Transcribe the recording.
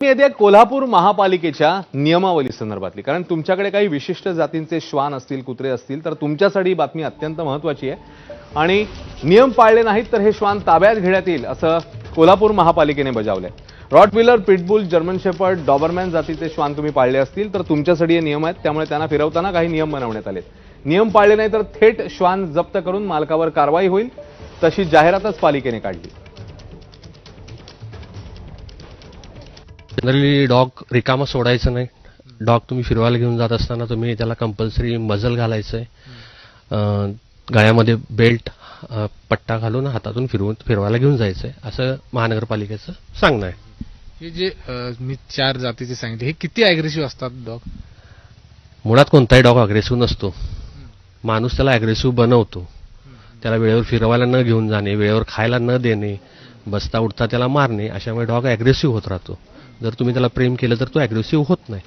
मी येते कोल्हापूर महापालिकेच्या नियमावली संदर्भातली कारण तुमच्याकडे काही विशिष्ट जातींचे श्वान असतील कुत्रे असतील तर तुमच्यासाठी ही बातमी अत्यंत महत्वाची आहे. आणि नियम पाळले नाहीत तर हे श्वान ताब्यात घेण्यात येईल असं कोल्हापूर महापालिकेने बजावलं Rottweiler pitbull German shepherd Doberman जातीचे श्वान तुम्ही पाळले असतील तर तुमच्यासाठी हे नियम आहेत त्यामुळे त्यांना फिरवताना काही नियम बनवण्यात आलेत. नियम पाळले नाही तर थेट श्वान जप्त करून मालकावर कारवाई होईल तशी जाहिरातच पालिकेने काढली. जनरली डॉग रिकामा सोडायचं नाही. डॉग तुम्ही फिरवायला घेऊन जात असताना तुम्ही त्याला कंपल्सरी मजल घालायचं आहे गळ्यामध्ये बेल्ट पट्टा घालून हातातून फिरवून फिरवायला घेऊन जायचं आहे असं महानगरपालिकेचं सांगणं आहे. हे जे मी चार जातीचे सांगितले हे किती अग्रेसिव्ह असतात डॉग मुळात कोणताही डॉग अग्रेसिव्ह नसतो. माणूस त्याला अग्रेसिव्ह बनवतो. त्याला वेळेवर फिरवायला न घेऊन जाणे वेळेवर खायला न देणे बसता उठता त्याला मारणे अशामुळे डॉग अग्रेसिव्ह होत राहतो. जर तुम्ही त्याला प्रेम केलं तर तो अग्रेसिव्ह होत नाही.